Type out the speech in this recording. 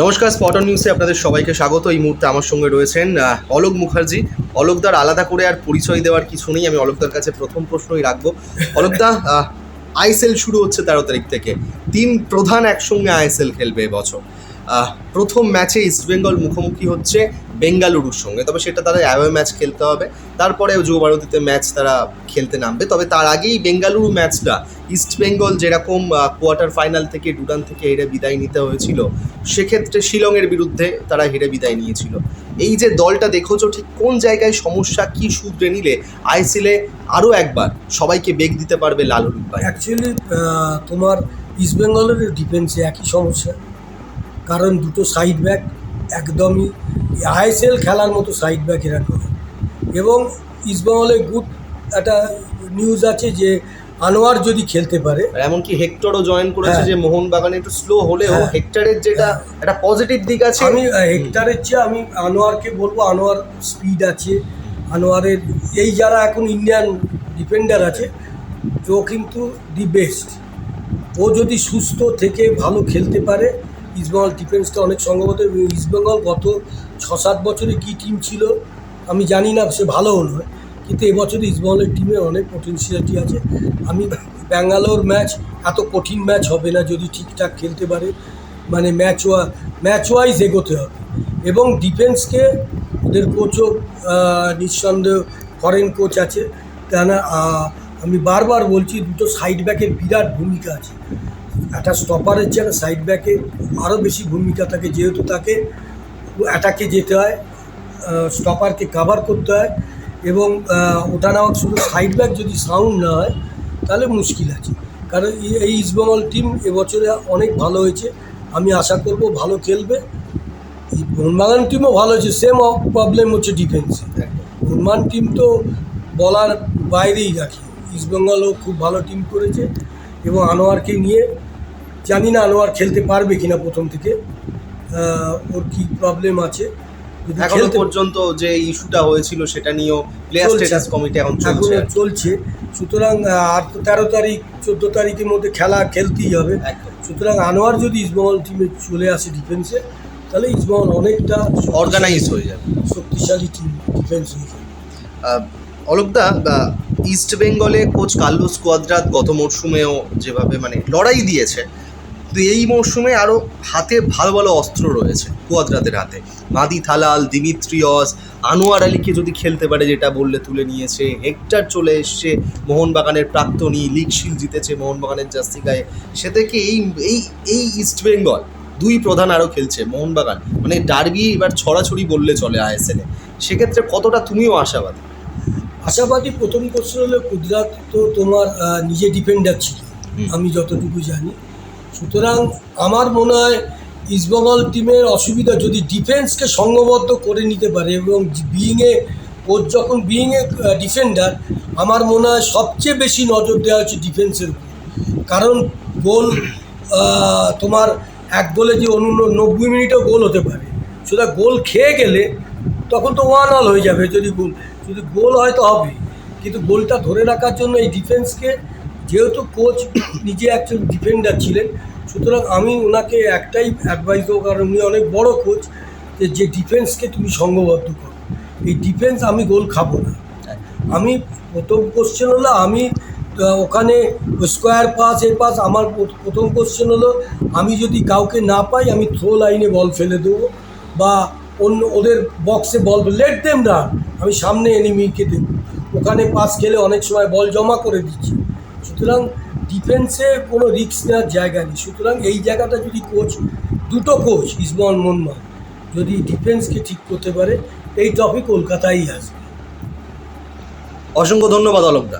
নমস্কার spot on নিউজে আপনাদের সবাইকে স্বাগত। এই মুহূর্তে আমার সঙ্গে রয়েছেন অলোক মুখার্জি। অলোকদার আলাদা করে আর পরিচয় দেওয়ার কিছু নেই, আমি অলোকদার কাছে প্রথম প্রশ্নই রাখব। অলোকদা আইএসএল শুরু হচ্ছে তেরো তারিখ থেকে। তিন প্রধান একসঙ্গে আইএসএল খেলবে এবছর প্রথম ম্যাচে ইস্টবেঙ্গল মুখোমুখি হচ্ছে বেঙ্গালুরুর সঙ্গে। তবে সেটা তারা অ্যাওয়ে ম্যাচ খেলতে হবে। তারপরে যুব ভারতীতে ম্যাচ তারা খেলতে নামবে। তবে তার আগেই বেঙ্গালুরু ম্যাচটা ইস্টবেঙ্গল যেরকম কোয়ার্টার ফাইনাল থেকে ডুডান থেকে হেরে বিদায় নিতে হয়েছিল, সেক্ষেত্রে শিলংয়ের বিরুদ্ধে তারা হেরে বিদায় নিয়েছিল। এই যে দলটা দেখেছ ঠিক কোন জায়গায় সমস্যা, কি শুধরে নিলে আইসিলে আরও একবার সবাইকে বেগ দিতে পারবে লাল হলুদ অ্যাকচুয়ালি তোমার ইস্টবেঙ্গলের ডিফেন্সে একই সমস্যা। কারণ দুটো সাইড ব্যাক একদমই আইএসএল খেলার মতো সাইড ব্যাক এরা করে এবং ইস্টবেঙ্গলে গুড একটা নিউজ আছে যে আনোয়ার যদি খেলতে পারে এমনকি হেক্টরও জয়েন করেছে হ্যাঁ। যে মোহনবাগান একটু স্লো হলেও হ্যাঁ। হেক্টরের যেটা একটা পজিটিভ দিক আছে আমি হেক্টরের চেয়ে আমি আনোয়ারকে বলব আনোয়ার স্পিড আছে আনোয়ারের এই যারা এখন ইন্ডিয়ান ডিফেন্ডার আছে ও কিন্তু দি বেস্ট ও যদি সুস্থ থেকে ভালো খেলতে পারে ইস্টবেঙ্গল ডিফেন্সটা অনেক সম্ভবত এবং ইস্টবেঙ্গল গত ছ সাত বছরে কী টিম ছিল আমি জানি না সে ভালো নয় কিন্তু এবছর ইস্টবেঙ্গলের টিমে অনেক পটেন্সিয়ালিটি আছে। আমি ব্যাঙ্গালোর ম্যাচ এত কঠিন ম্যাচ হবে না যদি ঠিকঠাক খেলতে পারে। মানে ম্যাচ ওয়া ম্যাচ ওয়াইজ এগোতে হবে। এবং ডিফেন্সকে ওদের কোচও নিঃসন্দেহ ফরেন কোচ আছে। আহ, আমি বারবার বলছি দুটো সাইড ব্যাকের বিরাট ভূমিকা আছে। একটা স্টপারের চেয়ে সাইড ব্যাকে আরও বেশি ভূমিকা থাকে, যেহেতু তাকে অ্যাটাকে যেতে হয় স্টপারকে কাভার করতে হয় এবং ওটা নেওয়া শুধু সাইড ব্যাক যদি সাউন্ড না হয়, তাহলে মুশকিল আছে। কারণ এই- ইস্টবেঙ্গল টিম এবছরে অনেক ভালো হয়েছে। আমি আশা করব ভালো খেলবে। মোহনবাগান টিমও ভালো হয়েছে সেম প্রবলেম হচ্ছে ডিফেন্সে মোহনবাগান টিম তো বলার বাইরেই রাখি। ইস্টবেঙ্গলও খুব ভালো টিম করেছে এবং আনোয়ারকে নিয়ে জানি না আনোয়ার খেলতে পারবে কিনা প্রথম থেকে। ওর কি প্রবলেম আছে? এখনও পর্যন্ত যে ইস্যুটা হয়েছিল সেটা নিয়েও প্লেয়ার। স্ট্যাটাস কমিটি এখন চলছে। চলছে। সুতরাং আর তো তেরো তারিখ চোদ্দ তারিখের মধ্যে খেলা খেলতেই হবে। সুতরাং আনোয়ার যদি ইস্টবেঙ্গল টিমে চলে আসে ডিফেন্সে তাহলে ইস্টবেঙ্গল অনেকটা অর্গানাইজ হয়ে যাবে। শক্তিশালী টিম ডিফেন্স অলোকদা ইস্ট বেঙ্গলে কোচ কার্লোস কোয়াদ্রাত গত মরশুমেও যেভাবে মানে লড়াই দিয়েছে তো এই মরশুমে আরও হাতে ভালো ভালো অস্ত্র রয়েছে কোয়াদ্রাতের হাতে। মাদি থালাল দিমিত্রিয়স আনোয়ার আলীকে যদি খেলতে পারে যেটা বললে তুলে নিয়েছে হেক্টর চলে এসছে মোহনবাগানের প্রাক্তনী লিগ শিল জিতেছে মোহনবাগানের জার্সি গায়ে। সে থেকে এই এই এই ইস্ট বেঙ্গল দুই প্রধান আরও খেলছে মোহনবাগান। মানে ডার্বি এবার ছড়াছড়ি বললে চলে আইএসএলে। সেক্ষেত্রে কতটা তুমিও আশাবাদী? আশাবাদী প্রথম কোশ্চেন হলো গুজরাট তো তোমার নিজে ডিফেন্ডার ছিল। আমি যতটুকু জানি। সুতরাং আমার মনে হয় ইস্টবেঙ্গল টিমের অসুবিধা যদি ডিফেন্সকে সংঘবদ্ধ করে নিতে পারে এবং বিইংয়ে ওর যখন বিইংয়ে ডিফেন্ডার আমার মনে হয় সবচেয়ে বেশি নজর দেওয়া হচ্ছে ডিফেন্সের উপর। কারণ গোল তোমার এক গোলে যে অন্য নব্বই মিনিটও গোল হতে পারে। সুতরাং গোল খেয়ে গেলে তখন তো ওয়ান অল হয়ে যাবে যদি গোল যদি গোল হয়তো হবে। কিন্তু গোলটা ধরে রাখার জন্য এই ডিফেন্সকে যেহেতু কোচ নিজে একজন ডিফেন্ডার ছিলেন, সুতরাং আমি ওনাকে একটাই অ্যাডভাইস দেবো, কারণ উনি অনেক বড় কোচ যে যে ডিফেন্সকে তুমি সংঘবদ্ধ করো। এই ডিফেন্স আমি গোল খাব না। আমি প্রথম কোশ্চেন হলো, আমি ওখানে স্কোয়ার পাস এ পাস আমার প্রথম কোশ্চেন হলো, আমি যদি কাউকে না পাই, আমি থ্রো লাইনে বল ফেলে দেবো, বা অন্য, ওদের বক্সে বল লেট দেম রান আমি সামনে এনিমিকে দেবো ওখানে পাস খেলে অনেক সময় বল জমা করে দিচ্ছি। সুতরাং ডিফেন্সে কোনো রিস্ক নেওয়ার জায়গা নেই। সুতরাং এই জায়গাটা যদি কোচ দুটো কোচ ইসমান মনমান যদি ডিফেন্সকে ঠিক করতে পারে, এই ট্রফি কলকাতায় আসবে। অসংখ্য ধন্যবাদ অলোকদা